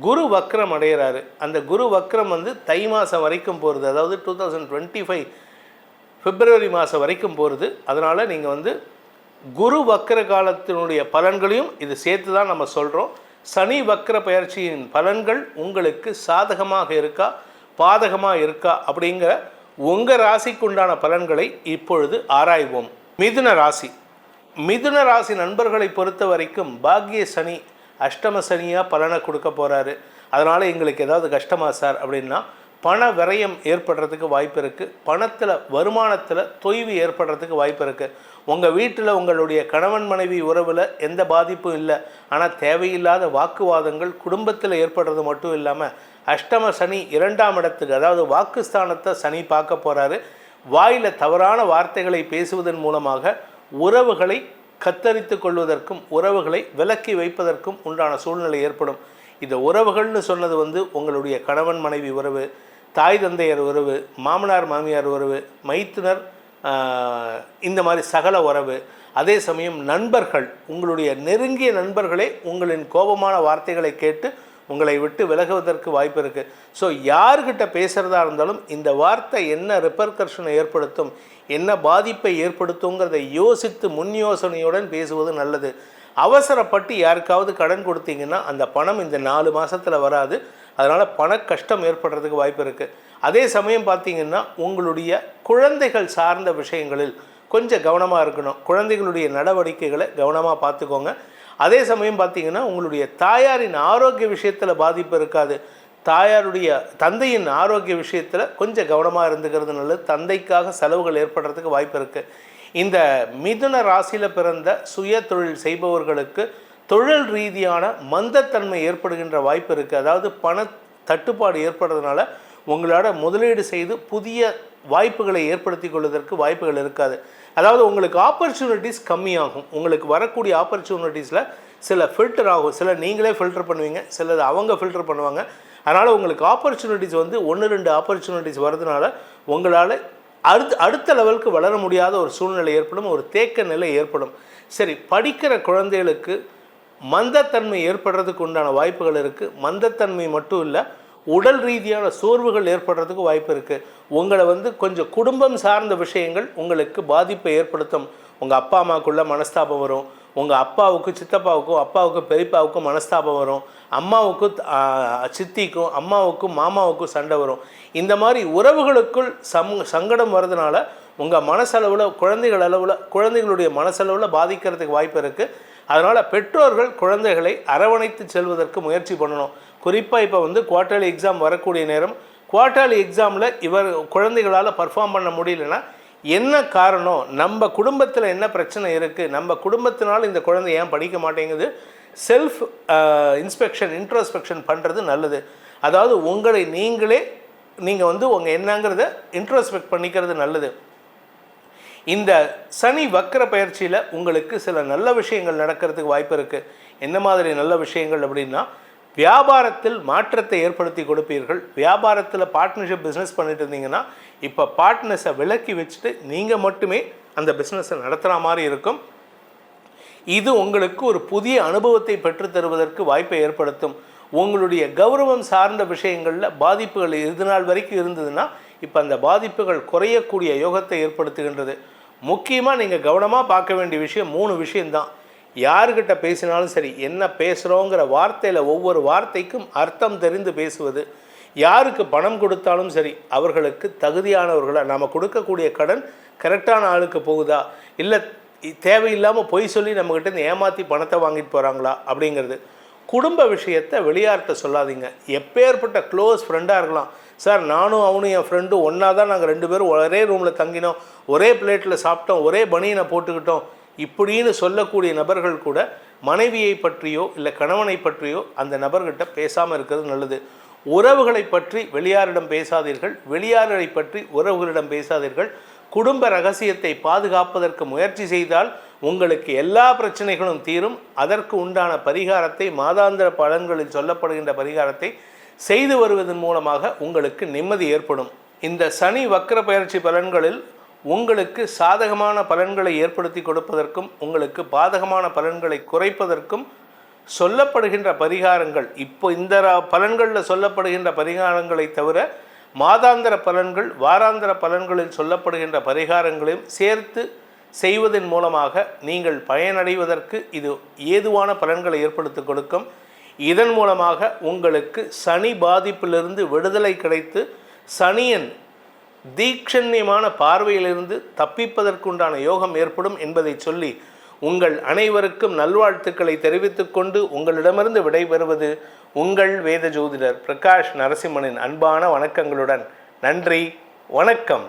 குரு வக்ரம் அடைகிறாரு அந்த குரு வக்ரம் வந்து தை மாதம் வரைக்கும் போகிறது அதாவது two thousand twenty five February மாதம் வரைக்கும் போகிறது அதனால் நீங்கள் வந்து குரு வக்ர காலத்தினுடைய பலன்களையும் இது சேர்த்து தான் நம்ம சொல்கிறோம் சனி வக்ர பயிற்சியின் பலன்கள் உங்களுக்கு சாதகமாக இருக்கா பாதகமாக இருக்கா அப்படிங்கிற உங்கள் ராசிக்குண்டான பலன்களை இப்பொழுது ஆராய்வோம். மிதுன ராசி. மிதுன ராசி நண்பர்களை பொறுத்த வரைக்கும் பாக்ய சனி அஷ்டம சனியாக பலனை கொடுக்க போகிறாரு அதனால் எங்களுக்கு ஏதாவது கஷ்டமா சார் அப்படின்னா பண விரயம் ஏற்படுறதுக்கு வாய்ப்பு இருக்குது பணத்தில் வருமானத்தில் தொய்வு ஏற்படுறதுக்கு வாய்ப்பு இருக்குது உங்கள் வீட்டில் உங்களுடைய கணவன் மனைவி உறவில் எந்த பாதிப்பும் இல்லை. ஆனால் தேவையில்லாத வாக்குவாதங்கள் குடும்பத்தில் ஏற்படுறது மட்டும் இல்லாமல் அஷ்டம சனி இரண்டாம் இடத்துக்கு அதாவது வாக்குஸ்தானத்தை சனி பார்க்க போகிறாரு வாயில் தவறான வார்த்தைகளை பேசுவதன் மூலமாக உறவுகளை கத்தரித்து கொள்வதற்கும் உறவுகளை விலக்கி வைப்பதற்கும் உண்டான சூழ்நிலை ஏற்படும். இந்த உறவுகள்னு சொன்னது வந்து உங்களுடைய கணவன் மனைவி உறவு தாய் தந்தையர் உறவு மாமனார் மாமியார் உறவு மைத்துனர் இந்த மாதிரி சகல உறவு. அதே சமயம் நண்பர்கள் உங்களுடைய நெருங்கிய நண்பர்களே உங்களின் கோபமான வார்த்தைகளை கேட்டு உங்களை விட்டு விலகுவதற்கு வாய்ப்பு இருக்குது ஸோ யார்கிட்ட பேசுகிறதா இருந்தாலும் இந்த வார்த்தை என்ன ரிப்பர்கர்ஷனை ஏற்படுத்தும் என்ன பாதிப்பை ஏற்படுத்துங்கிறதை யோசித்து முன் யோசனையுடன் பேசுவது நல்லது. அவசரப்பட்டு யாருக்காவது கடன் கொடுத்தீங்கன்னா அந்த பணம் இந்த நாலு மாதத்தில் வராது. அதனால் பண கஷ்டம் ஏற்படுறதுக்கு வாய்ப்பு இருக்குது அதே சமயம் பார்த்தீங்கன்னா உங்களுடைய குழந்தைகள் சார்ந்த விஷயங்களில் கொஞ்சம் கவனமாக இருக்கணும். குழந்தைகளுடைய நடவடிக்கைகளை கவனமாக பார்த்துக்கோங்க அதே சமயம் பார்த்தீங்கன்னா உங்களுடைய தாயாரின் ஆரோக்கிய விஷயத்தில் பாதிப்பு இருக்காது. தாயாருடைய தந்தையின் ஆரோக்கிய விஷயத்தில் கொஞ்சம் கவனமாக இருந்துக்கிறது நல்லது. தந்தைக்காக செலவுகள் ஏற்படுறதுக்கு வாய்ப்பு இருக்குது இந்த மிதுன ராசியில் பிறந்த சுய தொழில் செய்பவர்களுக்கு தொழில் ரீதியான மந்தத்தன்மை ஏற்படுகின்ற வாய்ப்பு இருக்குது அதாவது பண தட்டுப்பாடு ஏற்படுறதுனால உங்களோட முதலீடு செய்து புதிய வாய்ப்புகளை ஏற்படுத்தி கொள்வதற்கு வாய்ப்புகள் இருக்காது. அதாவது உங்களுக்கு ஆப்பர்ச்சுனிட்டிஸ் கம்மியாகும். உங்களுக்கு வரக்கூடிய ஆப்பர்ச்சுனிட்டிஸில் சில ஃபில்டர் ஆகும். சில நீங்களே ஃபில்டர் பண்ணுவீங்க. சிலது அவங்க ஃபில்டர் பண்ணுவாங்க. அதனால் உங்களுக்கு ஆப்பர்ச்சுனிட்டிஸ் வந்து ஒன்று ரெண்டு ஆப்பர்ச்சுனிட்டிஸ் வரதுனால உங்களால் அடுத்த அடுத்த லெவலுக்கு வளர முடியாத ஒரு சூழ்நிலை ஏற்படும். ஒரு தேக்க நிலை ஏற்படும். சரி படிக்கிற குழந்தைகளுக்கு மந்தத்தன்மை ஏற்படுறதுக்கு உண்டான வாய்ப்புகள் இருக்குது மந்தத்தன்மை மட்டும் இல்லை உடல் ரீதியான சோர்வுகள் ஏற்படுறதுக்கு வாய்ப்பு இருக்குது உங்களை வந்து கொஞ்சம் குடும்பம் சார்ந்த விஷயங்கள் உங்களுக்கு பாதிப்பை ஏற்படுத்தும். உங்கள் அப்பா அம்மாவுக்குள்ளே மனஸ்தாபம் வரும். உங்கள் அப்பாவுக்கு சித்தப்பாவுக்கும் அப்பாவுக்கும் பெரியப்பாவுக்கும் மனஸ்தாபம் வரும். அம்மாவுக்கும் சித்திக்கும் அம்மாவுக்கும் மாமாவுக்கும் சண்டை வரும். இந்த மாதிரி உறவுகளுக்குள் சம் சங்கடம் வர்றதுனால உங்கள் மனசளவில் குழந்தைகள் அளவில் குழந்தைகளுடைய மனசளவில் பாதிக்கிறதுக்கு வாய்ப்பு இருக்குது அதனால் பெற்றோர்கள் குழந்தைகளை அரவணைத்து செல்வதற்கு முயற்சி பண்ணணும். குறிப்பாக இப்போ வந்து குவார்டர்லி எக்ஸாம் வரக்கூடிய நேரம் குவார்டர்லி எக்ஸாமில் இவர் குழந்தைகளால் பர்ஃபார்ம் பண்ண முடியலன்னா என்ன காரணம்? நம்ம குடும்பத்தில் என்ன பிரச்சனை இருக்குது நம்ம குடும்பத்தினால் இந்த குழந்தை ஏன் படிக்க மாட்டேங்குது? செல்ஃப் இன்ஸ்பெக்ஷன் இன்ட்ரோஸ்பெக்ஷன் பண்ணுறது நல்லது. அதாவது உங்களை நீங்களே நீங்கள் வந்து உங்கள் என்னங்கிறத இன்ட்ரோஸ்பெக்ட் பண்ணிக்கிறது நல்லது. இந்த சனி வக்கர பயிற்சியில் உங்களுக்கு சில நல்ல விஷயங்கள் நடக்கிறதுக்கு வாய்ப்பு இருக்குது என்ன மாதிரி நல்ல விஷயங்கள் அப்படின்னா வியாபாரத்தில் மாற்றத்தை ஏற்படுத்தி கொடுப்பீர்கள். வியாபாரத்தில் பார்ட்னர்ஷிப் பிஸ்னஸ் பண்ணிட்டு இருந்தீங்கன்னா இப்போ பார்ட்னர்ஸை விலக்கி வச்சுட்டு நீங்கள் மட்டுமே அந்த பிஸ்னஸை நடத்துகிற மாதிரி இருக்கும். இது உங்களுக்கு ஒரு புதிய அனுபவத்தை பெற்றுத் தருவதற்கு வாய்ப்பை ஏற்படுத்தும். உங்களுடைய கௌரவம் சார்ந்த விஷயங்களில் பாதிப்புகள் இது நாள் வரைக்கும் இருந்ததுன்னா இப்போ அந்த பாதிப்புகள் குறையக்கூடிய யோகத்தை ஏற்படுத்துகின்றது. முக்கியமாக நீங்கள் கவனமாக பார்க்க வேண்டிய விஷயம் மூணு விஷயம்தான். யாருக்கிட்ட பேசினாலும் சரி என்ன பேசுகிறோங்கிற வார்த்தையில் ஒவ்வொரு வார்த்தைக்கும் அர்த்தம் தெரிந்து பேசுவது யாருக்கு பணம் கொடுத்தாலும் சரி அவர்களுக்கு தகுதியானவர்களை நாம் கொடுக்கக்கூடிய கடன் கரெக்டான ஆளுக்கு போகுதா இல்லை தேவையில்லாமல் பொய் சொல்லி நம்மக்கிட்ட ஏமாற்றி பணத்தை வாங்கிட்டு போகிறாங்களா அப்படிங்கிறது. குடும்ப விஷயத்தை வெளியார்கிட்ட சொல்லாதீங்க. எப்பேற்பட்ட க்ளோஸ் ஃப்ரெண்டாக இருக்கலாம். சார் நானும் அவனும் என் ஃப்ரெண்டும் ஒன்றா தான் நாங்கள் ரெண்டு பேரும் ஒரே ரூமில் தங்கினோம் ஒரே பிளேட்டில் சாப்பிட்டோம் ஒரே பனியனை போட்டுக்கிட்டோம். இப்படின்னு சொல்லக்கூடிய நபர்கள் கூட மனைவியை பற்றியோ இல்லை கணவனை பற்றியோ அந்த நபர்கிட்ட பேசாமல் இருக்கிறது நல்லது. உறவுகளை பற்றி வெளியாரிடம் பேசாதீர்கள் வெளியாரை பற்றி உறவுகளிடம் பேசாதீர்கள். குடும்ப ரகசியத்தை பாதுகாப்பதற்கு முயற்சி செய்தால் உங்களுக்கு எல்லா பிரச்சனைகளும் தீரும். அதற்கு உண்டான பரிகாரத்தை மாதாந்திர பலன்களில் சொல்லப்படுகின்ற பரிகாரத்தை செய்து வருவதன் மூலமாக உங்களுக்கு நிம்மதி ஏற்படும். இந்த சனி வக்கர பயிற்சி பலன்களில் உங்களுக்கு சாதகமான பலன்களை ஏற்படுத்தி கொடுப்பதற்கும் உங்களுக்கு பாதகமான பலன்களை குறைப்பதற்கும் சொல்லப்படுகின்ற பரிகாரங்கள் இப்போ இந்த ரா- பலன்களில் சொல்லப்படுகின்ற பரிகாரங்களை தவிர மாதாந்திர பலன்கள் வாராந்திர பலன்களில் சொல்லப்படுகின்ற பரிகாரங்களையும் சேர்த்து செய்வதன் மூலமாக நீங்கள் பயனடைவதற்கு இது ஏதுவான பலன்களை ஏற்படுத்தி கொடுக்கும். இதன் மூலமாக உங்களுக்கு சனி பாதிப்பிலிருந்து விடுதலை கிடைத்து சனியன் தீக்ஷண்யமான பார்வையிலிருந்து தப்பிப்பதற்குண்டான யோகம் ஏற்படும் என்பதை சொல்லி உங்கள் அனைவருக்கும் நல்வாழ்த்துக்களை தெரிவித்துக்கொண்டு உங்களிடமிருந்து விடைபெறுவது உங்கள் வேத ஜோதிடர் பிரகாஷ் நரசிம்மனின் அன்பான வணக்கங்களுடன். நன்றி வணக்கம்.